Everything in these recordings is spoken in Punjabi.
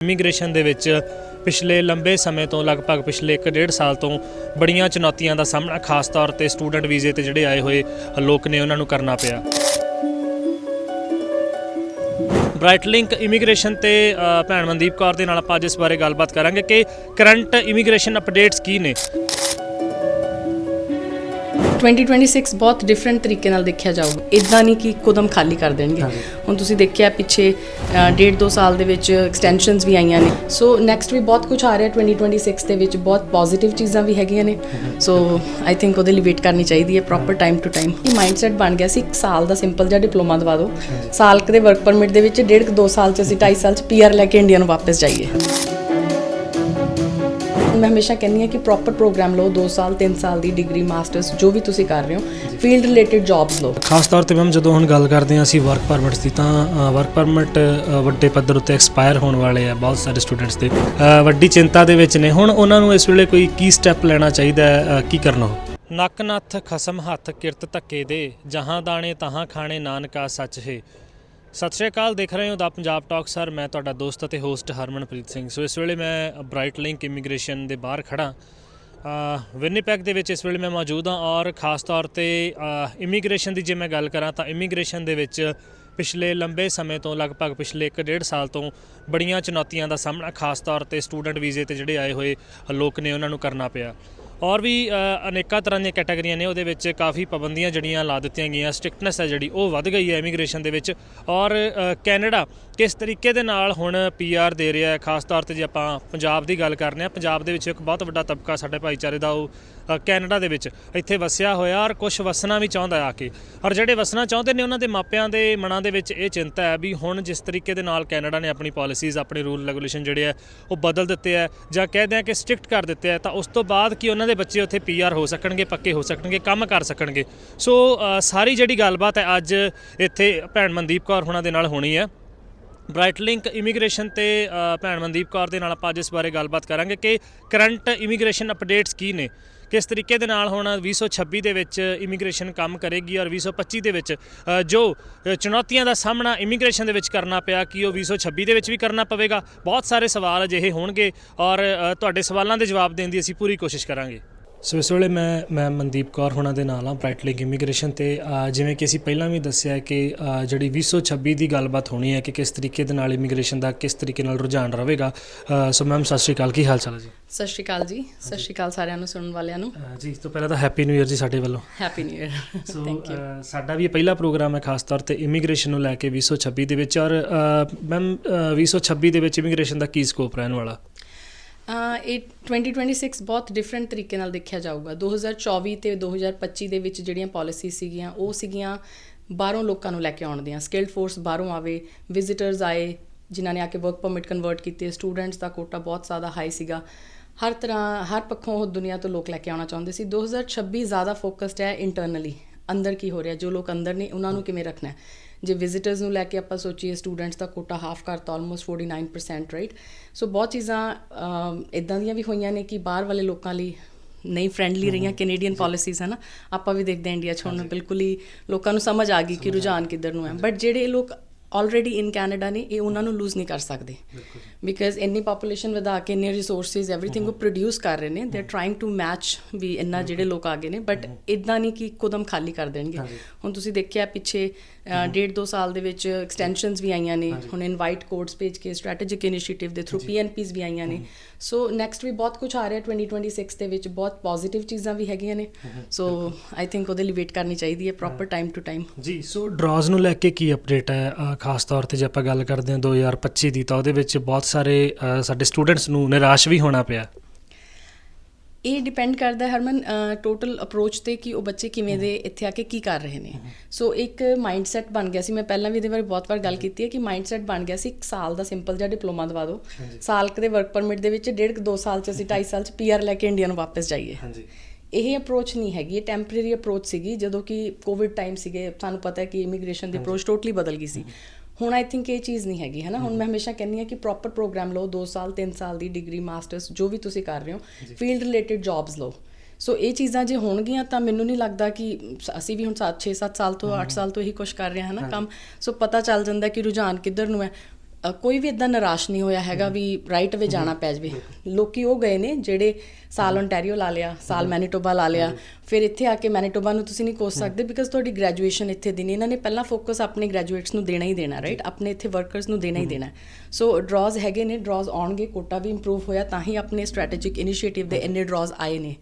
ਇਮੀਗ੍ਰੇਸ਼ਨ ਦੇ ਵਿੱਚ ਪਿਛਲੇ ਲੰਬੇ ਸਮੇਂ ਤੋਂ ਲਗਭਗ ਪਿਛਲੇ 1.5 ਸਾਲ ਤੋਂ ਬੜੀਆਂ ਚੁਣੌਤੀਆਂ ਦਾ ਸਾਹਮਣਾ, ਖਾਸ ਤੌਰ ਤੇ ਸਟੂਡੈਂਟ ਵੀਜ਼ੇ ਤੇ ਜਿਹੜੇ ਆਏ ਹੋਏ ਲੋਕ ਨੇ ਉਹਨਾਂ ਨੂੰ ਕਰਨਾ ਪਿਆ। ਬ੍ਰਾਈਟ ਲਿੰਕ ਇਮੀਗ੍ਰੇਸ਼ਨ ਤੇ ਭੈਣ ਮਨਦੀਪ ਕੌਰ ਦੇ ਨਾਲ ਆਪਾਂ ਅੱਜ ਇਸ ਬਾਰੇ ਗੱਲਬਾਤ ਕਰਾਂਗੇ ਕਿ ਕਰੰਟ ਇਮੀਗ੍ਰੇਸ਼ਨ ਅਪਡੇਟਸ ਕੀ ਨੇ। 2026 ਬਹੁਤ ਡਿਫਰੈਂਟ ਤਰੀਕੇ ਨਾਲ ਦੇਖਿਆ ਜਾਊਗਾ। ਇਦਾਂ ਨਹੀਂ ਕਿ ਇੱਕੋਦਮ ਖਾਲੀ ਕਰ ਦੇਣਗੇ। ਹੁਣ ਤੁਸੀਂ ਦੇਖਿਆ ਪਿੱਛੇ ਡੇਢ ਦੋ ਸਾਲ ਦੇ ਵਿੱਚ ਐਕਸਟੈਂਸ਼ਨਸ ਵੀ ਆਈਆਂ ਨੇ। ਸੋ ਨੈਕਸਟ ਵੀ ਬਹੁਤ ਕੁਝ ਆ ਰਿਹਾ 2026 ਦੇ ਵਿੱਚ। ਬਹੁਤ ਪੋਜ਼ਿਟਿਵ ਚੀਜ਼ਾਂ ਵੀ ਹੈਗੀਆਂ ਨੇ। ਸੋ ਆਈ ਥਿੰਕ ਉਹਦੇ ਲਈ ਵੇਟ ਕਰਨੀ ਚਾਹੀਦੀ ਹੈ ਪ੍ਰੋਪਰ ਟਾਈਮ ਟੂ ਟਾਈਮ ਇਹ ਮਾਈਂਡਸੈਟ ਬਣ ਗਿਆ ਸੀ। ਇੱਕ ਸਾਲ ਦਾ ਸਿੰਪਲ ਜਿਹਾ ਡਿਪਲੋਮਾ ਦਵਾ ਦਿਓ। ਸਾਲ ਕੁ ਦੇ ਵਰਕ ਪਰਮਿਟ ਦੇ ਵਿੱਚ ਡੇਢ ਕੁ ਦੋ ਸਾਲ ਚ ਅਸੀਂ 2.5 ਸਾਲ ਚ ਪੀਆਰ ਲੈ ਕੇ ਇੰਡੀਆ ਨੂੰ ਵਾਪਸ ਜਾਈਏ। ਮੈਂ ਹਮੇਸ਼ਾ ਕਹਿੰਦੀ ਹਾਂ ਕਿ ਪ੍ਰੋਪਰ ਪ੍ਰੋਗਰਾਮ ਲਓ 2 ਸਾਲ 3 ਸਾਲ ਦੀ ਡਿਗਰੀ ਮਾਸਟਰਸ ਜੋ ਵੀ ਤੁਸੀਂ ਕਰ ਰਹੇ ਹੋ ਫੀਲਡ ਰਿਲੇਟਡ ਜੌਬਸ ਲਓ। ਖਾਸ ਤੌਰ ਤੇ ਮੈਮ ਜਦੋਂ ਹੁਣ ਗੱਲ ਕਰਦੇ ਹਾਂ ਅਸੀਂ ਵਰਕ ਪਰਮਿਟਸ ਦੀ, ਤਾਂ ਵਰਕ ਪਰਮਿਟ ਵੱਡੇ ਪੱਧਰ ਉੱਤੇ ਐਕਸਪਾਇਰ ਹੋਣ ਵਾਲੇ ਆ ਬਹੁਤ ਸਾਰੇ ਸਟੂਡੈਂਟਸ ਦੇ। ਵੱਡੀ ਚਿੰਤਾ ਦੇ ਵਿੱਚ ਨੇ। ਹੁਣ ਉਹਨਾਂ ਨੂੰ ਇਸ ਵੇਲੇ ਕੋਈ ਕੀ ਸਟੈਪ ਲੈਣਾ ਚਾਹੀਦਾ ਹੈ ਕੀ ਕਰਨਾ ਹੋ? ਨੱਕ ਨੱਥ ਖਸਮ ਹੱਥ ਕਿਰਤ ਧੱਕੇ ਦੇ ਜਹਾਂ ਦਾਣੇ ਤਹਾਂ ਖਾਣੇ ਨਾਨਕਾ ਸੱਚ ਹੈ ਸਤਿ ਸ਼੍ਰੀ ਅਕਾਲ, ਦੇਖ ਰਹੇ ਹੋ ਦਾ ਪੰਜਾਬ ਟਾਕ ਸਰ। ਮੈਂ ਤੁਹਾਡਾ ਦੋਸਤ ਅਤੇ ਹੋਸਟ ਹਰਮਨਪ੍ਰੀਤ ਸਿੰਘ। ਸੋ ਇਸ ਵੇਲੇ ਮੈਂ ਬ੍ਰਾਈਟ ਲਿੰਕ ਇਮੀਗ੍ਰੇਸ਼ਨ ਦੇ ਬਾਹਰ ਖੜਾ ਵਿਨੀਪੈਗ ਦੇ ਵਿੱਚ ਇਸ ਵੇਲੇ ਮੈਂ ਮੌਜੂਦ ਹਾਂ ਔਰ ਖਾਸ ਤੌਰ ਤੇ ਇਮੀਗ੍ਰੇਸ਼ਨ ਦੀ ਜੇ ਮੈਂ ਗੱਲ ਕਰਾਂ ਤਾਂ ਇਮੀਗ੍ਰੇਸ਼ਨ ਦੇ ਵਿੱਚ ਪਿਛਲੇ ਲੰਬੇ ਸਮੇਂ ਤੋਂ, ਲਗਭਗ ਪਿਛਲੇ 1.5 ਸਾਲ ਤੋਂ ਬੜੀਆਂ ਚੁਣੌਤੀਆਂ ਦਾ ਸਾਹਮਣਾ ਖਾਸ ਤੌਰ ਤੇ ਸਟੂਡੈਂਟ ਵੀਜ਼ੇ ਤੇ ਜਿਹੜੇ ਆਏ ਹੋਏ ਲੋਕ ਨੇ ਉਹਨਾਂ ਨੂੰ ਕਰਨਾ ਪਿਆ। ਔਰ ਵੀ ਅਨੇਕਾਂ ਤਰ੍ਹਾਂ ਦੀਆਂ ਕੈਟਾਗਰੀਆਂ ਨੇ ਉਹਦੇ ਵਿੱਚ ਕਾਫੀ ਪਾਬੰਦੀਆਂ ਜਿਹੜੀਆਂ ਲਾ ਦਿੱਤੀਆਂ ਗਈਆਂ। ਸਟ੍ਰਿਕਟਨੈਸ ਹੈ ਜਿਹੜੀ, ਉਹ ਵੱਧ ਗਈ ਹੈ ਇਮੀਗ੍ਰੇਸ਼ਨ ਦੇ ਵਿੱਚ। ਔਰ ਕੈਨੇਡਾ ਕਿਸ ਤਰੀਕੇ ਦੇ ਨਾਲ ਹੁਣ ਪੀਆਰ ਦੇ ਰਿਹਾ ਹੈ? ਖਾਸ ਤੌਰ ਤੇ ਜੇ ਆਪਾਂ ਪੰਜਾਬ ਦੀ ਗੱਲ ਕਰਨੇ ਆ, ਪੰਜਾਬ ਦੇ ਵਿੱਚ ਇੱਕ ਬਹੁਤ ਵੱਡਾ ਤਬਕਾ ਸਾਡੇ ਭਾਈਚਾਰੇ ਦਾ ਉਹ ਕੈਨੇਡਾ ਦੇ ਵਿੱਚ ਇੱਥੇ ਵਸਿਆ ਹੋਇਆ ਔਰ ਕੁਝ ਵਸਣਾ ਵੀ ਚਾਹੁੰਦਾ ਆ ਕੇ। ਔਰ ਜਿਹੜੇ ਵਸਣਾ ਚਾਹੁੰਦੇ ਨੇ, ਉਹਨਾਂ ਦੇ ਮਾਪਿਆਂ ਦੇ ਮਨਾਂ ਦੇ ਵਿੱਚ ਇਹ ਚਿੰਤਾ ਹੈ ਵੀ ਹੁਣ ਜਿਸ ਤਰੀਕੇ ਦੇ ਨਾਲ ਕੈਨੇਡਾ ਨੇ ਆਪਣੀ ਪਾਲਿਸੀਜ਼ ਆਪਣੇ ਰੂਲ ਰੈਗੂਲੇਸ਼ਨ ਜਿਹੜੇ ਆ ਉਹ ਬਦਲ ਦਿੱਤੇ ਆ ਜਾਂ ਕਹਿ ਆ ਕਿ ਸਟ੍ਰਿਕਟ ਕਰ ਦਿੱਤੇ ਆ ਤਾਂ ਉਸ ਤੋਂ ਬਾਅਦ ਕੀ ਉਹਨਾਂ ਦੇ ਬੱਚੇ ਉੱਥੇ ਪੀਆਰ ਹੋ ਸਕਣਗੇ, ਪੱਕੇ ਹੋ ਸਕਣਗੇ, ਕੰਮ ਕਰ ਸਕਣਗੇ? ਸੋ ਸਾਰੀ ਜਿਹੜੀ ਗੱਲਬਾਤ ਹੈ ਅੱਜ ਇੱਥੇ ਭੈਣ ਮਨਦੀਪ ਕੌਰ ਹੁਣਾਂ ਦੇ ਨਾਲ ਹੋਣੀ ਹੈ। ਬ੍ਰਾਈਟ ਲਿੰਕ ਇਮੀਗ੍ਰੇਸ਼ਨ ਤੇ ਭੈਣ ਮਨਦੀਪ ਕੌਰ ਦੇ ਨਾਲ ਆਪਾਂ ਅੱਜ ਇਸ ਬਾਰੇ ਗੱਲਬਾਤ ਕਰਾਂਗੇ ਕਿ ਕਰੰਟ ਇਮੀਗ੍ਰੇਸ਼ਨ ਅਪਡੇਟਸ ਕੀ ਨੇ? ਕਿਸ ਤਰੀਕੇ ਦੇ ਨਾਲ ਹੁਣ 2026 ਦੇ ਵਿੱਚ ਇਮੀਗ੍ਰੇਸ਼ਨ ਕੰਮ ਕਰੇਗੀ ਔਰ 2025 ਦੇ ਵਿੱਚ ਜੋ ਚੁਣੌਤੀਆਂ ਦਾ ਸਾਹਮਣਾ ਇਮੀਗ੍ਰੇਸ਼ਨ ਦੇ ਵਿੱਚ ਕਰਨਾ ਪਿਆ, ਕਿ ਉਹ 2026 ਦੇ ਵਿੱਚ ਵੀ ਕਰਨਾ ਪਵੇਗਾ? ਬਹੁਤ ਸਾਰੇ ਸਵਾਲ ਅਜਿਹੇ ਹੋਣਗੇ ਔਰ ਤੁਹਾਡੇ ਸਵਾਲਾਂ ਦੇ ਜਵਾਬ ਦੇਣ ਦੀ ਅਸੀਂ ਪੂਰੀ ਕੋਸ਼ਿਸ਼ ਕਰਾਂਗੇ। ਸੋ ਇਸ ਵੇਲੇ ਮੈਂ ਮੈਂ ਮਨਦੀਪ ਕੌਰ ਹੁਣਾਂ ਦੇ ਨਾਲ ਆ ਬ੍ਰਾਈਟ ਲਿੰਕ ਇਮੀਗ੍ਰੇਸ਼ਨ ਤੇ ਜਿਵੇਂ ਕਿ ਅਸੀਂ ਪਹਿਲਾਂ ਵੀ ਦੱਸਿਆ ਕਿ ਜਿਹੜੀ 2026 ਦੀ ਗੱਲਬਾਤ ਹੋਣੀ ਹੈ ਕਿ ਕਿਸ ਤਰੀਕੇ ਦੇ ਨਾਲ ਇਮੀਗ੍ਰੇਸ਼ਨ ਦਾ ਕਿਸ ਤਰੀਕੇ ਨਾਲ ਰੁਝਾਨ ਰਹੇਗਾ ਸੋ ਮੈਮ ਸਤਿ ਸ਼੍ਰੀ ਅਕਾਲ ਕੀ ਹਾਲ ਚਾਲ ਹੈ ਜੀ? ਸਤਿ ਸ਼੍ਰੀ ਅਕਾਲ ਜੀ ਸਤਿ ਸ਼੍ਰੀ ਅਕਾਲ ਸਾਰਿਆਂ ਨੂੰ ਸੁਣਨ ਵਾਲਿਆਂ ਨੂੰ। ਜੀ ਤੋਂ ਪਹਿਲਾਂ ਤਾਂ ਹੈਪੀ ਨਿਊ ਇਅਰ ਜੀ ਸਾਡੇ ਵੱਲੋਂ। ਹੈਪੀ ਨਿਊ ਇਅਰ ਸੋ ਸਾਡਾ ਵੀ ਇਹ ਪਹਿਲਾ ਪ੍ਰੋਗਰਾਮ ਹੈ ਖਾਸ ਤੌਰ ਤੇ ਇਮੀਗ੍ਰੇਸ਼ਨ ਨੂੰ ਲੈ ਕੇ 2026 ਦੇ ਵਿੱਚ ਔਰ ਮੈਮ 2026 ਦੇ ਵਿੱਚ ਇਮੀਗ੍ਰੇਸ਼ਨ ਦਾ ਕੀ ਸਕੋਪ ਰਹਿਣ ਵਾਲਾ? ਇਹ 2026 ਬਹੁਤ ਡਿਫਰੈਂਟ ਤਰੀਕੇ ਨਾਲ ਦੇਖਿਆ ਜਾਊਗਾ। 2024 ਤੇ 2025 ਦੇ ਵਿੱਚ ਜਿਹੜੀਆਂ ਪਾਲਿਸੀ ਸੀਗੀਆਂ, ਉਹ ਸੀਗੀਆਂ ਬਾਹਰੋਂ ਲੋਕਾਂ ਨੂੰ ਲੈ ਕੇ ਆਉਣ ਦੀਆਂ। ਸਕਿਲਡ ਫੋਰਸ ਬਾਹਰੋਂ ਆਵੇ ਵਿਜ਼ਿਟਰਸ ਆਏ, ਜਿਨ੍ਹਾਂ ਨੇ ਆ ਕੇ ਵਰਕ ਪਰਮਿਟ ਕਨਵਰਟ ਕੀਤੇ ਸਟੂਡੈਂਟਸ ਦਾ ਕੋਟਾ ਬਹੁਤ ਜ਼ਿਆਦਾ ਹਾਈ ਸੀਗਾ। ਹਰ ਤਰ੍ਹਾਂ, ਹਰ ਪੱਖੋਂ ਉਹ ਦੁਨੀਆ ਤੋਂ ਲੋਕ ਲੈ ਕੇ ਆਉਣਾ ਚਾਹੁੰਦੇ ਸੀ। 2026 ਜ਼ਿਆਦਾ ਫੋਕਸਡ ਹੈ ਇੰਟਰਨਲੀ ਅੰਦਰ ਕੀ ਹੋ ਰਿਹਾ? ਜੋ ਲੋਕ ਅੰਦਰ ਨੇ, ਉਹਨਾਂ ਨੂੰ ਕਿਵੇਂ ਰੱਖਣਾ ਹੈ? ਜੇ ਵਿਜ਼ਿਟਰਸ ਨੂੰ ਲੈ ਕੇ ਆਪਾਂ ਸੋਚੀਏ ਸਟੂਡੈਂਟਸ ਦਾ ਕੋਟਾ ਹਾਫ ਕਰਤਾ ਆਲਮੋਸਟ 49% ਰਾਈਟ ਸੋ ਬਹੁਤ ਚੀਜ਼ਾਂ ਇਦਾਂ ਦੀਆਂ ਵੀ ਹੋਈਆਂ ਨੇ ਕਿ ਬਾਹਰ ਵਾਲੇ ਲੋਕਾਂ ਲਈ ਨਹੀਂ ਫ੍ਰੈਂਡਲੀ ਰਹੀਆਂ ਕੈਨੇਡੀਅਨ ਪਾਲਿਸੀਜ਼ ਹਨ ਆਪਾਂ ਵੀ ਦੇਖਦੇ ਹਾਂ ਇੰਡੀਆ 'ਚ ਹੁਣ ਬਿਲਕੁਲ ਹੀ ਲੋਕਾਂ ਨੂੰ ਸਮਝ ਆ ਗਈ ਕਿ ਰੁਝਾਨ ਕਿੱਧਰ ਨੂੰ ਹੈ ਬਟ ਜਿਹੜੇ ਲੋਕ ਆਲਰੇਡੀ ਇਨ ਕੈਨੇਡਾ ਨੇ ਇਹ ਉਹਨਾਂ ਨੂੰ ਲੂਜ਼ ਨਹੀਂ ਕਰ ਸਕਦੇ ਬਿਕਾਜ਼ ਇੰਨੀ ਪੋਪੂਲੇਸ਼ਨ ਵਧਾ ਕੇ ਇੰਨੇ ਰਿਸੋਰਸਸ एवरीथिंग ਉਹ ਪ੍ਰੋਡਿਊਸ ਕਰ ਰਹੇ ਨੇ they are trying to match ਵੀ ਇੰਨਾ ਜਿਹੜੇ ਲੋਕ ਆ ਗਏ ਨੇ ਬਟ ਇਦਾਂ ਨਹੀਂ ਕਿ ਇੱਕੋਦਮ ਖਾਲੀ ਕਰ ਦੇਣਗੇ ਹੁਣ ਤੁਸੀਂ ਦੇਖਿਆ ਪਿੱਛੇ ਅ, ਡੇਢ ਦੋ ਸਾਲ ਦੇ ਵਿੱਚ ਐਕਸਟੈਂਸ਼ਨਸ ਵੀ ਆਈਆਂ ਨੇ। ਹੁਣ ਇਨਵਾਈਟ ਕੋਡਸ ਭੇਜ ਕੇ ਸਟ੍ਰੈਟੇਜਿਕ ਇਨੀਸ਼ੀਏਟਿਵ ਦੇ ਥਰੂ ਪੀਐਨਪੀਸ ਵੀ ਆਈਆਂ ਨੇ। ਸੋ ਨੈਕਸਟ ਵੀ ਬਹੁਤ ਕੁਝ ਆ ਰਿਹਾ 2026 ਦੇ ਵਿੱਚ। ਬਹੁਤ ਪੋਜ਼ਿਟਿਵ ਚੀਜ਼ਾਂ ਵੀ ਹੈਗੀਆਂ ਨੇ। ਸੋ ਆਈ ਥਿੰਕ ਉਹਦੇ ਲਈ ਵੇਟ ਕਰਨੀ ਚਾਹੀਦੀ ਹੈ ਪ੍ਰੋਪਰ ਟਾਈਮ ਟੂ ਟਾਈਮ ਜੀ ਸੋ ਡਰਾਜ਼ ਨੂੰ ਲੈ ਕੇ ਕੀ ਅਪਡੇਟ ਹੈ? ਖਾਸ ਤੌਰ ਤੇ ਜੇ ਆਪਾਂ ਗੱਲ ਕਰਦੇ ਹਾਂ 2025 ਦੀ ਤਾਂ ਉਹਦੇ ਵਿੱਚ ਬਹੁਤ ਸਾਰੇ ਸਾਡੇ ਸਟੂਡੈਂਟਸ ਨੂੰ ਨਿਰਾਸ਼ ਵੀ ਹੋਣਾ ਪਿਆ। ਇਹ ਡਿਪੈਂਡ ਕਰਦਾ ਹੈ ਹਰਮਨ ਟੋਟਲ ਅਪਰੋਚ ਤੇ ਕਿ ਉਹ ਬੱਚੇ ਕਿਵੇਂ ਦੇ ਇੱਥੇ ਆ ਕੇ ਕੀ ਕਰ ਰਹੇ ਨੇ। ਸੋ ਇੱਕ ਮਾਈਂਡਸੈਟ ਬਣ ਗਿਆ ਸੀ। ਮੈਂ ਪਹਿਲਾਂ ਵੀ ਇਹਦੇ ਬਾਰੇ ਬਹੁਤ ਵਾਰ ਗੱਲ ਕੀਤੀ ਹੈ ਕਿ ਮਾਈਂਡਸੈਟ ਬਣ ਗਿਆ ਸੀ। ਇੱਕ ਸਾਲ ਦਾ ਸਿੰਪਲ ਜਿਹਾ ਡਿਪਲੋਮਾ ਦਵਾ ਦਿਓ। ਸਾਲ ਕੁ ਦੇ ਵਰਕ ਪਰਮਿਟ ਦੇ ਵਿੱਚ ਡੇਢ ਕੁ ਦੋ ਸਾਲ ਚ ਅਸੀਂ 2.5 ਸਾਲ ਚ ਪੀਆਰ ਲੈ ਕੇ ਇੰਡੀਆ ਨੂੰ ਵਾਪਸ ਜਾਈਏ। ਹਾਂਜੀ। ਇਹ ਅਪਰੋਚ ਨਹੀਂ ਹੈਗੀ। ਇਹ ਟੈਂਪਰੇਰੀ ਅਪਰੋਚ ਸੀਗੀ। ਜਦੋਂ ਕਿ ਕੋਵਿਡ ਟਾਈਮ ਸੀਗੇ ਸਾਨੂੰ ਪਤਾ ਹੈ ਕਿ ਇਮੀਗ੍ਰੇਸ਼ਨ ਦੀ ਅਪਰੋਚ ਟੋਟਲੀ ਬਦਲ ਗਈ ਸੀ। ਹੁਣ ਆਈ ਥਿੰਕ ਇਹ ਚੀਜ਼ ਨਹੀਂ ਹੈਗੀ ਹੈ ਨਾ ਹੁਣ ਮੈਂ ਹਮੇਸ਼ਾ ਕਹਿੰਦੀ ਹਾਂ ਕਿ ਪ੍ਰੋਪਰ ਪ੍ਰੋਗਰਾਮ ਲਓ 2 ਸਾਲ 3 ਸਾਲ ਦੀ ਡਿਗਰੀ ਮਾਸਟਰਸ ਜੋ ਵੀ ਤੁਸੀਂ ਕਰ ਰਹੇ ਹੋ ਫੀਲਡ ਰਿਲੇਟਡ ਜੌਬਸ ਲਓ। ਸੋ ਇਹ ਚੀਜ਼ਾਂ ਜੇ ਹੋਣਗੀਆਂ ਤਾਂ ਮੈਨੂੰ ਨਹੀਂ ਲੱਗਦਾ ਕਿ ਅਸੀਂ ਵੀ ਹੁਣ 7 6 7 ਸਾਲ ਤੋਂ 8 ਸਾਲ ਤੋਂ ਇਹੀ ਕੁਝ ਕਰ ਰਹੇ ਹਾਂ ਨਾ ਕੰਮ। ਸੋ ਪਤਾ ਚੱਲ ਜਾਂਦਾ ਕਿ ਰੁਝਾਨ ਕਿੱਧਰ ਨੂੰ ਹੈ। ਕੋਈ ਵੀ ਇਦਾਂ ਨਿਰਾਸ਼ ਨਹੀਂ ਹੋਇਆ ਹੈਗਾ ਵੀ ਰਾਈਟ ਵੇ ਜਾਣਾ ਪੈ ਜਾਵੇ। ਲੋਕੀ ਉਹ ਗਏ ਨੇ ਜਿਹੜੇ ਸਾਲ ontario ਲਾ ਲਿਆ ਸਾਲ ਮੈਨੀਟੋਬਾ ਲਾ ਲਿਆ। ਫਿਰ ਇੱਥੇ ਆ ਕੇ ਮੈਨੀਟੋਬਾ ਨੂੰ ਤੁਸੀਂ ਨਹੀਂ ਕੋਸ ਸਕਦੇ ਬਿਕਾਜ਼ ਤੁਹਾਡੀ ਗ੍ਰੈਜੂਏਸ਼ਨ ਇੱਥੇ ਦੀ ਨਹੀਂ। ਇਹਨਾਂ ਨੇ ਪਹਿਲਾਂ ਫੋਕਸ ਆਪਣੇ ਗ੍ਰੈਜੂਏਟਸ ਨੂੰ ਦੇਣਾ ਹੀ ਦੇਣਾ ਰਾਈਟ ਆਪਣੇ ਇੱਥੇ ਵਰਕਰਸ ਨੂੰ ਦੇਣਾ ਹੀ ਦੇਣਾ। ਸੋ ਡਰਾਜ਼ ਹੈਗੇ ਨੇ ਡਰਾਜ਼ ਆਉਣਗੇ ਕੋਟਾ ਵੀ ਇੰਪਰੂਵ ਹੋਇਆ ਤਾਂ ਹੀ ਆਪਣੇ ਸਟ੍ਰੈਟੇਜਿਕ ਇਨੀਸ਼ੀਏਟਿਵ ਦੇ ਇੰਨੇ ਡਰਾਜ਼ ਆਏ ਨੇ।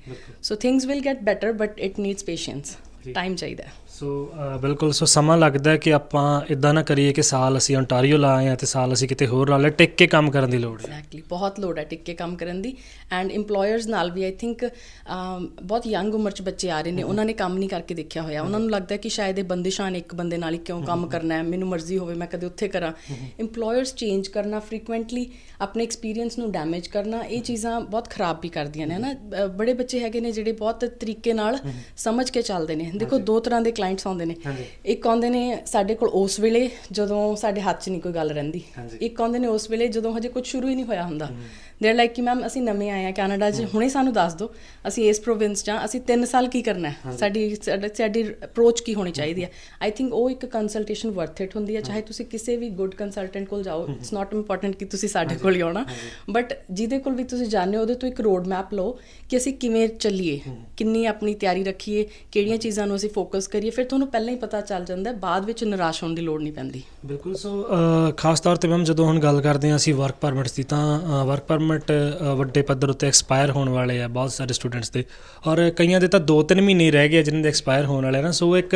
So things will get better but it needs patience time ਚਾਹੀਦਾ। ਹੈ ਸੋ ਬਿਲਕੁਲ ਸੋ ਸਮਾਂ ਲੱਗਦਾ ਹੈ ਕਿ ਆਪਾਂ ਇਦਾਂ ਨਾ ਕਰੀਏ ਕਿ ਸਾਲ ਅਸੀਂ ontario ਲਾ ਆਏ ਹਾਂ ਤੇ ਸਾਲ ਅਸੀਂ ਕਿਤੇ ਹੋਰ ਲਾ ਲਏ। ਟਿਕ ਕੇ ਕੰਮ ਕਰਨ ਦੀ ਲੋੜ ਹੈ। ਐਗਜ਼ੈਕਟਲੀ ਬਹੁਤ ਲੋੜ ਹੈ ਟਿਕ ਕੇ ਕੰਮ ਕਰਨ ਦੀ। ਐਂਡ EMPLOYERS ਨਾਲ ਵੀ ਆਈ ਥਿੰਕ ਬਹੁਤ ਯੰਗ ਉਮਰ ਚ ਬੱਚੇ ਆ ਰਹੇ ਨੇ। ਉਹਨਾਂ ਨੇ ਕੰਮ ਨਹੀਂ ਕਰਕੇ ਦੇਖਿਆ ਹੋਇਆ। ਉਹਨਾਂ ਨੂੰ ਲੱਗਦਾ ਕਿ ਸ਼ਾਇਦ ਇਹ ਬੰਦਿਸ਼ਾਂ ਨੇ ਇੱਕ ਬੰਦੇ ਨਾਲ ਹੀ ਕਿਉਂ ਕੰਮ ਕਰਨਾ ਹੈ। ਮੈਨੂੰ ਮਰਜ਼ੀ ਹੋਵੇ ਮੈਂ ਕਦੇ ਉੱਥੇ ਕਰਾਂ। EMPLOYERS ਚੇਂਜ ਕਰਨਾ ਫ੍ਰੀਕੁਐਂਟਲੀ ਆਪਣੇ ਐਕਸਪੀਰੀਅੰਸ ਨੂੰ ਡੈਮੇਜ ਕਰਨਾ ਇਹ ਚੀਜ਼ਾਂ ਬਹੁਤ ਖਰਾਬ ਵੀ ਕਰਦੀਆਂ ਨੇ ਹਨਾ? ਅ, ਬੜੇ ਬੱਚੇ ਹੈਗੇ ਨੇ ਜਿਹੜੇ ਬਹੁਤ ਤਰੀਕੇ ਨਾਲ ਸਮਝ ਕੇ ਚੱਲਦੇ ਨੇ। ਦੇਖੋ ਦੋ ਤਰ੍ਹਾਂ ਦੇ ਕਲਾਇੰਟਸ ਆਉਂਦੇ ਨੇ। ਇੱਕ ਆਉਂਦੇ ਨੇ ਸਾਡੇ ਕੋਲ ਉਸ ਵੇਲੇ ਜਦੋਂ ਸਾਡੇ ਹੱਥ 'ਚ ਨਹੀਂ ਕੋਈ ਗੱਲ ਰਹਿੰਦੀ। ਇੱਕ ਆਉਂਦੇ ਨੇ ਉਸ ਵੇਲੇ ਜਦੋਂ ਹਜੇ ਕੁਝ ਸ਼ੁਰੂ ਹੀ ਨਹੀਂ ਹੋਇਆ ਹੁੰਦਾ। ਦੇਰ ਲਾਈਕ ਕਿ ਮੈਮ ਅਸੀਂ ਨਵੇਂ ਆਏ ਆ ਕੈਨੇਡਾ 'ਚ ਹੁਣੇ ਸਾਨੂੰ ਦੱਸ ਦਿਓ ਅਸੀਂ ਇਸ ਪ੍ਰੋਵਿੰਸ 'ਚ ਆ ਅਸੀਂ 3 ਸਾਲ ਕੀ ਕਰਨਾ ਹੈ? ਸਾਡੀ ਸਾਡਾ- ਸਾਡੀ ਅਪਰੋਚ ਕੀ ਹੋਣੀ ਚਾਹੀਦੀ ਹੈ? ਆਈ ਥਿੰਕ ਉਹ ਇੱਕ ਕੰਸਲਟੇਸ਼ਨ ਵਰਥ ਇਟ ਹੁੰਦੀ ਹੈ। ਚਾਹੇ ਤੁਸੀਂ ਕਿਸੇ ਵੀ ਗੁੱਡ ਕੰਸਲਟੈਂਟ ਕੋਲ ਜਾਓ ਇਟਸ ਨਾਟ ਇੰਪੋਰਟੈਂਟ ਕਿ ਤੁਸੀਂ ਸਾਡੇ ਕੋਲ ਹੀ ਆਉਣਾ। ਬਟ ਜਿਹਦੇ ਕੋਲ ਵੀ ਤੁਸੀਂ ਜਾਣਦੇ ਹੋ ਉਹਦੇ ਤੋਂ ਇੱਕ ਰੋਡ ਮੈਪ ਲਓ ਕਿ ਅਸੀਂ ਕਿਵੇਂ ਚੱਲੀਏ ਕਿੰਨੀ ਆਪਣੀ ਤਿਆਰੀ ਰੱਖੀਏ ਕਿਹੜੀਆਂ ਚੀਜ਼ਾਂ ਨੂੰ ਅਸੀਂ ਫੋਕਸ ਕਰੀਏ। ਫਿਰ ਤੁਹਾਨੂੰ ਪਹਿਲਾਂ ਹੀ ਪਤਾ ਚੱਲ ਜਾਂਦਾ ਬਾਅਦ ਵਿੱਚ ਨਿਰਾਸ਼ ਹੋਣ ਦੀ ਲੋੜ ਨਹੀਂ ਪੈਂਦੀ। ਬਿਲਕੁਲ ਸੋ ਖਾਸ ਤੌਰ ਤੇ ਮੈਮ ਜਦੋਂ ਹੁਣ ਗੱਲ ਕਰਦੇ ਹਾਂ ਅਸੀਂ ਵਰਕ ਪਰਮਿਟਸ ਦੀ ਤਾਂ ਵਰਕ ਪਰਮਿਟ ਵੱਡੇ ਪੱਧਰ ਉੱਤੇ ਐਕਸਪਾਇਰ ਹੋਣ ਵਾਲੇ ਆ ਬਹੁਤ ਸਾਰੇ ਸਟੂਡੈਂਟਸ ਦੇ। ਔਰ ਕਈਆਂ ਦੇ ਤਾਂ 2-3 ਮਹੀਨੇ ਰਹਿ ਗਏ ਜਿਨ੍ਹਾਂ ਦੇ ਐਕਸਪਾਇਰ ਹੋਣ ਵਾਲੇ ਨਾ ਸੋ ਇੱਕ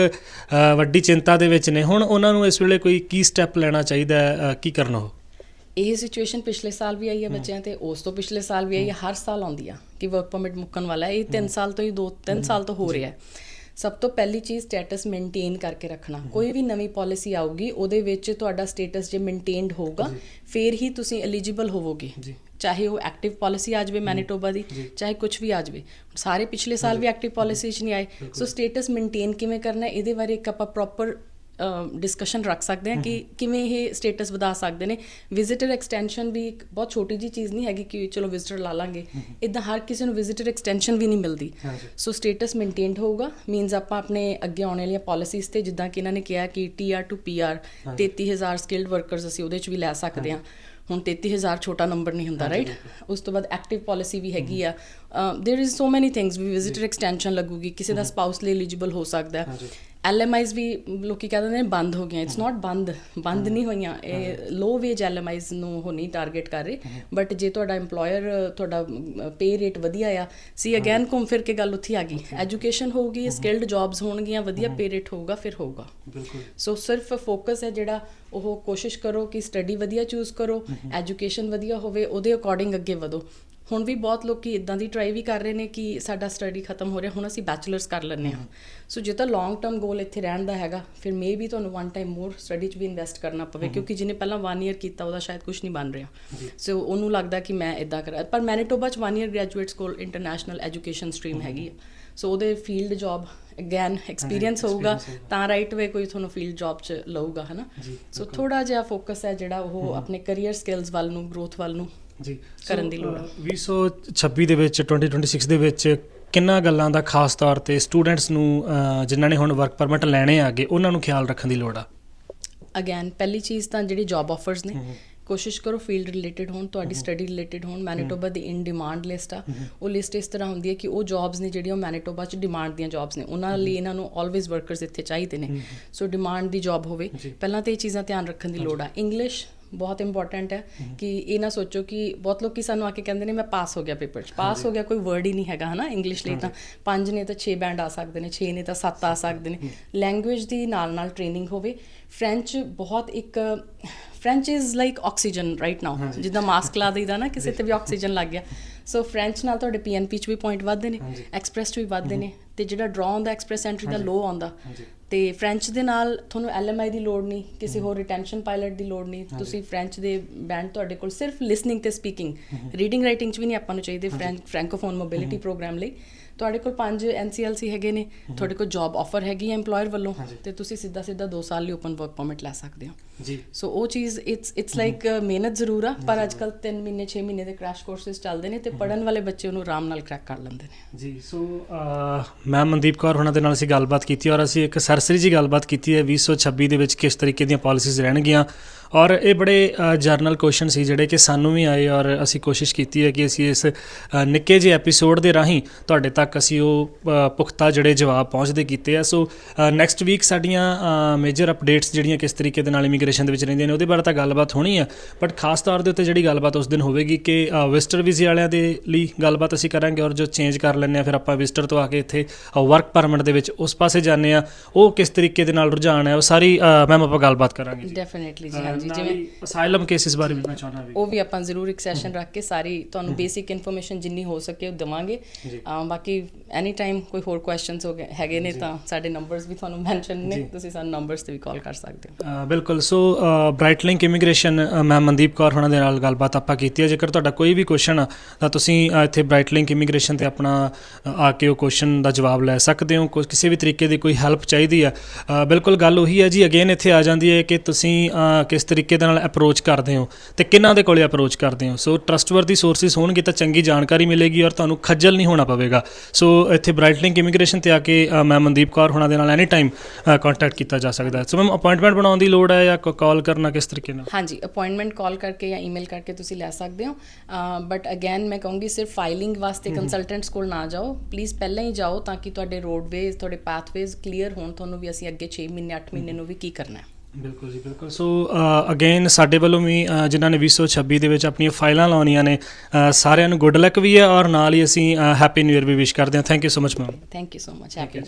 ਵੱਡੀ ਚਿੰਤਾ ਦੇ ਵਿੱਚ ਨੇ। ਹੁਣ ਉਹਨਾਂ ਨੂੰ ਇਸ ਵੇਲੇ ਕੋਈ ਕੀ ਸਟੈਪ ਲੈਣਾ ਚਾਹੀਦਾ ਕੀ ਕਰਨਾ ਹੋ ਇਹ ਸਿਚੁਏਸ਼ਨ ਪਿਛਲੇ ਸਾਲ ਵੀ ਆਈ ਹੈ ਬੱਚਿਆਂ ਤੇ ਉਸ ਤੋਂ ਪਿਛਲੇ ਸਾਲ ਵੀ ਆਈ ਹੈ ਹਰ ਸਾਲ ਆਉਂਦੀ ਆ ਕਿ ਵਰਕ ਪਰਮਿਟ ਮੁੱਕਣ ਵਾਲਾ ਹੈ। ਇਹ 3 ਸਾਲ ਤੋਂ ਹੀ 2 3 ਸਾਲ ਤੋਂ ਹੋ ਰਿਹਾ ਹੈ। ਸਭ ਤੋਂ ਪਹਿਲੀ ਚੀਜ਼ ਸਟੇਟਸ ਮੇਨਟੇਨ ਕਰਕੇ ਰੱਖਣਾ। ਕੋਈ ਵੀ ਨਵੀਂ ਪਾਲਿਸੀ ਆਊਗੀ ਉਹਦੇ ਵਿੱਚ ਤੁਹਾਡਾ ਸਟੇਟਸ ਜੇ ਮੇਨਟੇਨਡ ਹੋਊਗਾ ਫਿਰ ਹੀ ਤੁਸੀਂ ਐਲੀਜੀਬਲ ਹੋਵੋਗੇ। ਚਾਹੇ ਉਹ ਐਕਟਿਵ ਪਾਲਿਸੀ ਆ ਜਾਵੇ ਮੈਨੀਟੋਬਾ ਦੀ ਚਾਹੇ ਕੁਝ ਵੀ ਆ ਜਾਵੇ। ਸਾਰੇ ਪਿਛਲੇ ਸਾਲ ਵੀ ਐਕਟਿਵ ਪਾਲਿਸੀ 'ਚ ਨਹੀਂ ਆਏ। ਸੋ ਸਟੇਟਸ ਮੇਨਟੇਨ ਕਿਵੇਂ ਕਰਨਾ ਇਹਦੇ ਬਾਰੇ ਇੱਕ ਆਪਾਂ ਪ੍ਰੋਪਰ ਡਿਸਕਸ਼ਨ ਰੱਖ ਸਕਦੇ ਹਾਂ ਕਿ ਕਿਵੇਂ ਇਹ ਸਟੇਟਸ ਵਧਾ ਸਕਦੇ ਨੇ ਵਿਜ਼ਿਟਰ ਐਕਸਟੈਂਸ਼ਨ ਵੀ ਇੱਕ ਬਹੁਤ ਛੋਟੀ ਜੀ ਚੀਜ਼ ਨਹੀਂ ਹੈਗੀ ਕਿ ਚਲੋ ਵਿਜ਼ਿਟਰ ਲਾ ਲਾਂਗੇ ਇਦਾਂ ਹਰ ਕਿਸੇ ਨੂੰ ਵਿਜ਼ਿਟਰ ਐਕਸਟੈਂਸ਼ਨ ਵੀ ਨਹੀਂ ਮਿਲਦੀ ਸੋ ਸਟੇਟਸ ਮੇਨਟੇਨਡ ਹੋਊਗਾ ਮੀਨਸ ਆਪਾਂ ਆਪਣੇ ਅੱਗੇ ਆਉਣ ਵਾਲੀਆਂ ਪਾਲਿਸੀਜ਼ ਤੇ ਜਿੱਦਾਂ ਕਿ ਇਹਨਾਂ ਨੇ ਕਿਹਾ ਕਿ TR to PR 33000 skilled workers ਅਸੀਂ ਉਹਦੇ ਚ ਵੀ ਲੈ ਸਕਦੇ ਹਾਂ ਹੁਣ 33000 ਛੋਟਾ ਨੰਬਰ ਨਹੀਂ ਹੁੰਦਾ ਰਾਈਟ ਉਸ ਤੋਂ ਬਾਅਦ ਐਕਟਿਵ ਪਾਲਿਸੀ ਵੀ ਹੈਗੀ ਆ there is so many things ਵੀ ਵਿਜ਼ਿਟਰ ਐਕਸਟੈਂਸ਼ਨ ਲੱਗੂਗੀ ਕਿਸੇ ਦਾ ਸਪਾਊਸ ਲਈ ਐਲੀਜੀਬਲ ਹੋ ਸਕਦਾ ਹੈ ਐਲਐਮਆਈਜ਼ ਵੀ ਲੋਕੀ ਕਹਿੰਦੇ ਨੇ ਬੰਦ ਹੋ ਗਈਆਂ। ਇਟਸ ਨਾਟ ਬੰਦ। ਬੰਦ ਨਹੀਂ ਹੋਈਆਂ। ਇਹ ਲੋ ਵੇਜ ਐਲਐਮਆਈਜ਼ ਨੂੰ ਉਹ ਨਹੀਂ ਟਾਰਗੇਟ ਕਰ ਰਹੇ। ਬਟ ਜੇ ਤੁਹਾਡਾ EMPLOYER ਤੁਹਾਡਾ ਪੇ ਰੇਟ ਵਧੀਆ ਆ ਸੀ ਅਗੇਨ ਘੁੰਮ ਫਿਰ ਕੇ ਗੱਲ ਉੱਥੇ ਆ ਗਈ। ਐਜੂਕੇਸ਼ਨ ਹੋਊਗੀ ਸਕਿਲਡ ਜੌਬਸ ਹੋਣਗੀਆਂ ਵਧੀਆ ਪੇ ਰੇਟ ਹੋਊਗਾ ਫਿਰ ਹੋਊਗਾ। ਬਿਲਕੁਲ। ਸੋ ਸਿਰਫ ਫੋਕਸ ਹੈ ਜਿਹੜਾ ਉਹ ਕੋਸ਼ਿਸ਼ ਕਰੋ ਕਿ ਸਟੱਡੀ ਵਧੀਆ ਚੂਜ਼ ਕਰੋ ਐਜੂਕੇਸ਼ਨ ਵਧੀਆ ਹੋਵੇ ਉਹਦੇ ਅਕੋਰਡਿੰਗ ਅੱਗੇ ਵਧੋ। ਹੁਣ ਵੀ ਬਹੁਤ ਲੋਕੀ ਇਦਾਂ ਦੀ ਟਰਾਈ ਵੀ ਕਰ ਰਹੇ ਨੇ ਕਿ ਸਾਡਾ ਸਟੱਡੀ ਖਤਮ ਹੋ ਰਿਹਾ ਹੁਣ ਅਸੀਂ ਬੈਚਲਰਸ ਕਰ ਲੈਂਦੇ ਹਾਂ। ਸੋ ਜੇ ਤਾਂ ਲੌਂਗ ਟਰਮ ਗੋਲ ਇੱਥੇ ਰਹਿਣ ਦਾ ਹੈਗਾ ਫਿਰ ਮੇ ਵੀ ਤੁਹਾਨੂੰ ਵਨ ਟਾਈਮ ਮੋਰ ਸਟੱਡੀ 'ਚ ਵੀ ਇਨਵੈਸਟ ਕਰਨਾ ਪਵੇ ਕਿਉਂਕਿ ਜਿਹਨੇ ਪਹਿਲਾਂ 1 ਇਅਰ ਕੀਤਾ ਉਹਦਾ ਸ਼ਾਇਦ ਕੁਝ ਨਹੀਂ ਬਣ ਰਿਹਾ। ਸੋ ਉਹਨੂੰ ਲੱਗਦਾ ਕਿ ਮੈਂ ਇਦਾਂ ਕਰਾਂ ਪਰ ਮੈਨੀਟੋਬਾ 'ਚ 1 ਇਅਰ ਗ੍ਰੈਜੂਏਟਸ ਕੋਲ ਇੰਟਰਨੈਸ਼ਨਲ ਐਜੂਕੇਸ਼ਨ ਸਟਰੀਮ ਹੈਗੀ ਆ। ਸੋ ਉਹਦੇ ਫੀਲਡ ਜੌਬ ਅਗੇਨ ਐਕਸਪੀਰੀਅੰਸ ਹੋਊਗਾ ਤਾਂ ਰਾਈਟ ਵੇ ਕੋਈ ਤੁਹਾਨੂੰ ਫੀਲਡ ਜੌਬ 'ਚ ਲਊਗਾ ਹਨਾ? ਸੋ ਥੋੜਾ ਜਿਹਾ ਫੋਕਸ ਹੈ ਜਿਹੜਾ ਉਹ ਆਪਣੇ ਕੈਰੀਅਰ ਸਕਿੱਲਸ ਵੱਲ ਨੂੰ ਗਰੋਥ ਵੱਲ ਨੂੰ। ਜੀ। ਕਰਨ ਦੀ ਲੋੜ ਆ। 2026 ਦੇ ਵਿੱਚ 2026 ਦੇ ਵਿੱਚ ਕਿੰਨਾ ਗੱਲਾਂ ਦਾ ਖਾਸ ਤੌਰ ਤੇ ਸਟੂਡੈਂਟਸ ਨੂੰ ਜਿਨ੍ਹਾਂ ਨੇ ਹੁਣ ਵਰਕ ਪਰਮਿਟ ਲੈਣੇ ਆ ਅੱਗੇ ਉਹਨਾਂ ਨੂੰ ਖਿਆਲ ਰੱਖਣ ਦੀ ਲੋੜ ਆ? ਅਗੇਨ ਪਹਿਲੀ ਚੀਜ਼ ਤਾਂ ਜਿਹੜੀ ਜੌਬ ਆਫਰਸ ਨੇ ਕੋਸ਼ਿਸ਼ ਕਰੋ ਫੀਲਡ ਰਿਲੇਟਡ ਹੋਣ ਤੁਹਾਡੀ ਸਟੱਡੀ ਰਿਲੇਟਡ ਹੋਣ ਮੈਨੀਟੋਬਾ ਦੀ ਇਨ ਡਿਮਾਂਡ ਲਿਸਟ ਆ। ਉਹ ਲਿਸਟ ਇਸ ਤਰ੍ਹਾਂ ਹੁੰਦੀ ਹੈ ਕਿ ਉਹ ਜੌਬਸ ਨੇ ਜਿਹੜੀਆਂ ਮੈਨੀਟੋਬਾ 'ਚ ਡਿਮਾਂਡ ਦੀਆਂ ਜੌਬਸ ਨੇ। ਉਹਨਾਂ ਲਈ ਇਹਨਾਂ ਨੂੰ ਆਲਵੇਜ਼ ਵਰਕਰਸ ਇੱਥੇ ਚਾਹੀਦੇ ਨੇ। ਸੋ ਡਿਮਾਂਡ ਦੀ ਜੌਬ ਹੋਵੇ। ਪਹਿਲਾਂ ਤਾਂ ਇਹ ਚੀਜ਼ਾਂ ਧਿਆਨ ਰੱਖਣ ਦੀ ਲੋੜ ਆ। ਇੰਗਲਿਸ਼ ਬਹੁਤ ਇੰਪੋਰਟੈਂਟ ਹੈ ਕਿ ਇਹ ਨਾ ਸੋਚੋ ਕਿ ਬਹੁਤ ਲੋਕੀ ਸਾਨੂੰ ਆ ਕੇ ਕਹਿੰਦੇ ਨੇ ਮੈਂ ਪਾਸ ਹੋ ਗਿਆ ਪੇਪਰ 'ਚ। ਪਾਸ ਹੋ ਗਿਆ ਕੋਈ ਵਰਡ ਹੀ ਨਹੀਂ ਹੈਗਾ ਹਨਾ ਇੰਗਲਿਸ਼ ਲਈ ਤਾਂ। ਪੰਜ ਨੇ ਤਾਂ 6 ਬੈਂਡ ਆ ਸਕਦੇ ਨੇ 6 ਨੇ ਤਾਂ 7 ਆ ਸਕਦੇ ਨੇ। ਲੈਂਗੁਏਜ ਦੀ ਨਾਲ ਨਾਲ ਟ੍ਰੇਨਿੰਗ ਹੋਵੇ। ਫ੍ਰੈਂਚ ਬਹੁਤ ਇੱਕ French is like oxygen right now ਜਿੱਦਾਂ ਮਾਸਕ ਲਾ ਦਈਦਾ ਨਾ ਕਿਸੇ ਤੇ ਵੀ ਆਕਸੀਜਨ ਲੱਗ ਗਿਆ। ਸੋ ਫ੍ਰੈਂਚ ਨਾਲ ਤੁਹਾਡੇ ਪੀਐਨਪੀ ਚ ਵੀ ਪੁਆਇੰਟ ਵੱਧਦੇ ਨੇ ਐਕਸਪ੍ਰੈਸ ਚ ਵੀ ਵੱਧਦੇ ਨੇ। ਤੇ ਜਿਹੜਾ ਡਰਾ ਆਉਂਦਾ ਐਕਸਪ੍ਰੈਸ ਐਂਟਰੀ ਦਾ ਲੋ ਆਉਂਦਾ ਤੇ ਫ੍ਰੈਂਚ ਦੇ ਨਾਲ ਤੁਹਾਨੂੰ ਐਲਐਮਆਈ ਦੀ ਲੋੜ ਨਹੀਂ ਕਿਸੇ ਹੋਰ ਰਿਟੈਂਸ਼ਨ ਪਾਇਲਟ ਦੀ ਲੋੜ ਨਹੀਂ। ਤੁਸੀਂ ਫ੍ਰੈਂਚ ਦੇ ਬੈਂਡ ਤੁਹਾਡੇ ਕੋਲ ਸਿਰਫ ਲਿਸਨਿੰਗ ਤੇ ਸਪੀਕਿੰਗ ਰੀਡਿੰਗ ਰਾਈਟਿੰਗ ਚ ਵੀ ਨਹੀਂ ਆਪਾਂ ਨੂੰ ਚਾਹੀਦੇ ਫ੍ਰੈਂਕੋਫੋਨ ਮੋਬਿਲਿਟੀ ਪ੍ਰੋਗਰਾਮ ਲਈ। ਤੁਹਾਡੇ ਕੋਲ ਪੰਜ ਐਨਸੀਐਲਸੀ ਹੈਗੇ ਨੇ ਤੁਹਾਡੇ ਕੋਲ ਜੌਬ ਆਫਰ ਹੈਗੀ ਹੈ EMPLOYER ਵੱਲੋਂ ਤੇ ਤੁਸੀਂ ਸਿੱਧਾ ਸਿੱਧਾ 2 ਸਾਲ ਲਈ ਓਪਨ ਵਰਕ ਪਰਮਿਟ ਲੈ ਸਕਦੇ ਹੋ। ਜੀ। ਸੋ ਉਹ ਚੀਜ਼ ਇਟਸ ਇਟਸ ਲਾਈਕ ਮਿਹਨਤ ਜ਼ਰੂਰ ਆ ਪਰ ਅੱਜ ਕੱਲ 3 ਮਹੀਨੇ 6 ਮਹੀਨੇ ਦੇ ਕ੍ਰੈਸ਼ ਕੋਰਸਸ ਚੱਲਦੇ ਨੇ ਤੇ ਪੜਨ ਵਾਲੇ ਬੱਚੇ ਉਹਨੂੰ ਆਰਾਮ ਨਾਲ ਕ੍ਰੈਕ ਕਰ ਲੈਂਦੇ ਨੇ। ਜੀ ਸੋ ਮੈਂ ਮਨਦੀਪ ਕੌਰ ਹੁਣਾਂ ਦੇ ਨਾਲ ਅਸੀਂ ਗੱਲਬਾਤ ਕੀਤੀ ਔਰ ਅਸੀਂ ਇੱਕ ਸਰਸਰੀ ਜੀ ਗੱਲਬਾਤ ਕੀਤੀ ਹੈ 2026 ਦੇ ਵਿੱਚ ਕਿਸ ਤਰੀਕੇ ਦੀਆਂ ਪਾਲਿਸੀਜ਼ ਰਹਿਣਗੀਆਂ। ਔਰ ਇਹ ਬੜੇ ਜਰਨਲ ਕੁਐਸਚਨ ਸੀ ਜਿਹੜੇ ਕਿ ਸਾਨੂੰ ਵੀ ਆਏ ਔਰ ਅਸੀਂ ਕੋਸ਼ਿਸ਼ ਕੀਤੀ ਹੈ ਕਿ ਅਸੀਂ ਇਸ ਨਿੱਕੇ ਜਿਹੇ ਐਪੀਸੋਡ ਦੇ ਰਾਹੀਂ ਤੁਹਾਡੇ ਤੱਕ ਅਸੀਂ ਉਹ ਪੁਖਤਾ ਜਿਹੜੇ ਜਵਾਬ ਪਹੁੰਚਦੇ ਕੀਤੇ ਆ। ਸੋ ਨੈਕਸਟ ਵੀਕ ਸਾਡੀਆਂ ਮੇਜਰ ਅਪਡੇਟਸ ਜਿਹੜੀਆਂ ਕਿਸ ਤਰੀਕੇ ਦੇ ਨਾਲ ਇਮੀਗ੍ਰੇਸ਼ਨ ਦੇ ਵਿੱਚ ਰਹਿੰਦੀਆਂ ਨੇ ਉਹਦੇ ਬਾਰੇ ਤਾਂ ਗੱਲਬਾਤ ਹੋਣੀ ਆ। ਬਟ ਖਾਸ ਤੌਰ ਦੇ ਉੱਤੇ ਜਿਹੜੀ ਗੱਲਬਾਤ ਉਸ ਦਿਨ ਹੋਵੇਗੀ ਕਿ ਵਿਜ਼ਟਰ ਵੀਜ਼ੇ ਵਾਲਿਆਂ ਦੇ ਲਈ ਗੱਲਬਾਤ ਅਸੀਂ ਕਰਾਂਗੇ ਔਰ ਜੋ ਚੇਂਜ ਕਰ ਲੈਂਦੇ ਆ ਫਿਰ ਆਪਾਂ ਵਿਜ਼ਟਰ ਤੋਂ ਆ ਕੇ ਇੱਥੇ ਵਰਕ ਪਰਮਿਟ ਦੇ ਵਿੱਚ ਉਸ ਪਾਸੇ ਜਾਂਦੇ ਆ। ਉਹ ਕਿਸ ਤਰੀਕੇ ਦੇ ਨਾਲ ਰੁਝਾਨ ਹੈ ਉਹ ਸਾਰੀ ਮੈਮ ਆਪਾਂ ਗੱਲਬਾਤ ਕਰਾਂਗੇ ਜੀ। ਡੈਫੀਨਿਟਲੀ ਜੀ ਹਾਂਜੀ ਜਿਵੇਂ ਅਸਾਈਲਮ ਕੇਸਿਸ ਬਾਰੇ ਵੀ ਮੈਂ ਚਾਹੁੰਦਾ ਵੀ। ਉਹ ਵੀ ਆਪਾਂ ਜ਼ਰੂਰ ਇੱਕ ਸੈਸ਼ਨ ਰੱਖ ਕੇ ਸਾਰੀ ਤੁਹਾਨੂੰ ਬੇਸਿਕ ਇਨਫੋਰਮੇਸ਼ਨ ਜਿੰਨੀ ਹੋ ਸਕੇ ਉਹ ਦਵਾਂਗੇ। ਬਾਕੀ ਐਨੀ ਟਾਈਮ ਕੋਈ ਹੋਰ ਕੁਐਸਚਨਸ ਹੋ ਗਏ ਹੈਗੇ ਨੇ ਤਾਂ ਸਾਡੇ ਨੰਬਰਸ ਵੀ ਤੁਹਾਨੂੰ ਮੈਂਸ਼ਨ ਨੇ। ਤੁਸੀਂ ਸਾਨੂੰ ਨੰਬਰਸ ਤੇ ਵੀ ਕਾਲ ਕਰ ਸਕਦੇ ਹੋ। ਬਿਲਕੁਲ। So bright link immigration ma'am Mandeep Kaur ਹੋਣਾ ਦੇ ਨਾਲ ਗੱਲਬਾਤ ਆਪਾਂ ਕੀਤੀ ਹੈ। ਜੇਕਰ ਤੁਹਾਡਾ ਕੋਈ ਵੀ ਕੁਐਸਚਨ ਆ ਤਾਂ ਤੁਸੀਂ ਇੱਥੇ ਬ੍ਰਾਈਟ ਲਿੰਕ ਇਮੀਗ੍ਰੇਸ਼ਨ ਤੇ ਆਪਣਾ ਆ ਕੇ ਉਹ ਕੁਐਸਚਨ ਦਾ ਜਵਾਬ ਲੈ ਸਕਦੇ ਹੋ। ਕੋਈ ਕਿਸੇ ਵੀ ਤਰੀਕੇ ਦੀ ਕੋਈ ਹੈਲਪ ਚਾਹੀਦੀ ਆ ਬਿਲਕੁਲ ਗੱਲ ਉਹੀ ਹੈ ਜੀ ਅਗੇਨ ਇੱਥੇ ਆ ਜਾਂਦੀ ਹੈ ਕਿ ਤੁਸੀਂ ਕਿਸ ਤਰੀਕੇ ਦੇ ਨਾਲ ਅਪਰੋਚ ਕਰਦੇ ਹੋ ਤੇ ਕਿਹਨਾਂ ਦੇ ਕੋਲੇ ਅਪਰੋਚ ਕਰਦੇ ਹੋ? ਸੋ ਟਰਸਟਵਰਦੀ ਸੋਰਸਿਸ ਹੋਣਗੇ ਤਾਂ ਚੰਗੀ ਜਾਣਕਾਰੀ ਮਿਲੇਗੀ ਔਰ ਤੁਹਾਨੂੰ ਖੱਜਲ ਨਹੀਂ ਹੋਣਾ ਪਵੇਗਾ। ਸੋ ਇੱਥੇ ਬ੍ਰਾਈਟ ਲਿੰਕ ਇਮੀਗ੍ਰੇਸ਼ਨ ਤੇ ਆ ਕੇ ਮੈਂ ਮਨਦੀਪ ਕੌਰ ਹੋਣਾ ਦੇ ਨਾਲ ਐਨੀ ਟਾਈਮ ਕੰਟੈਕਟ ਕੀਤਾ ਜਾ ਸਕਦਾ ਹੈ। ਸੋ ਮੈਮ ਅਪਾਇੰਟਮੈਂਟ ਬਣਾਉਣ ਦੀ ਲੋੜ ਹੈ ਜਾਂ ਕਾਲ ਕਰਨਾ ਕਿਸ ਤਰੀਕੇ ਨਾਲ? ਹਾਂਜੀ ਅਪਾਇੰਟਮੈਂਟ ਕਾਲ ਕਰਕੇ ਜਾਂ ਈਮੇਲ ਕਰਕੇ ਤੁਸੀਂ ਲੈ ਸਕਦੇ ਹੋ। ਬਟ ਅਗੇਨ ਮੈਂ ਕਹੂੰਗੀ ਸਿਰਫ ਫਾਈਲਿੰਗ ਵਾਸਤੇ ਕੰਸਲਟੈਂਟਸ ਕੋਲ ਨਾ ਜਾਓ। ਪਲੀਜ਼ ਪਹਿਲਾਂ ਹੀ ਜਾਓ ਤਾਂ ਕਿ ਤੁਹਾਡੇ ਰੋਡਵੇਜ਼ ਤੁਹਾਡੇ ਪਾਥਵੇਜ਼ ਕਲੀਅਰ ਹੋਣ। ਤੁਹਾਨੂੰ ਵੀ ਅਸੀਂ ਅੱਗੇ 6 ਮਹੀਨੇ 8 ਮਹੀਨੇ ਨੂੰ ਵੀ ਕੀ ਕਰਨਾ ਹੈ। ਬਿਲਕੁਲ ਜੀ ਬਿਲਕੁਲ। ਸੋ ਅਗੇਨ ਸਾਡੇ ਵੱਲੋਂ ਵੀ ਅ, ਜਿਨ੍ਹਾਂ ਨੇ 2026 ਦੇ ਵਿੱਚ ਆਪਣੀਆਂ ਫਾਈਲਾਂ ਲਾਉਣੀਆਂ ਨੇ ਅ, ਸਾਰਿਆਂ ਨੂੰ ਗੁੱਡ ਲੱਕ ਵੀ ਹੈ ਔਰ ਨਾਲ ਹੀ ਅਸੀਂ ਹੈਪੀ ਨਿਊ ਇਅਰ ਵੀ ਵਿਸ਼ ਕਰਦੇ ਹਾਂ। Thank you so much ma'am thank you so much happy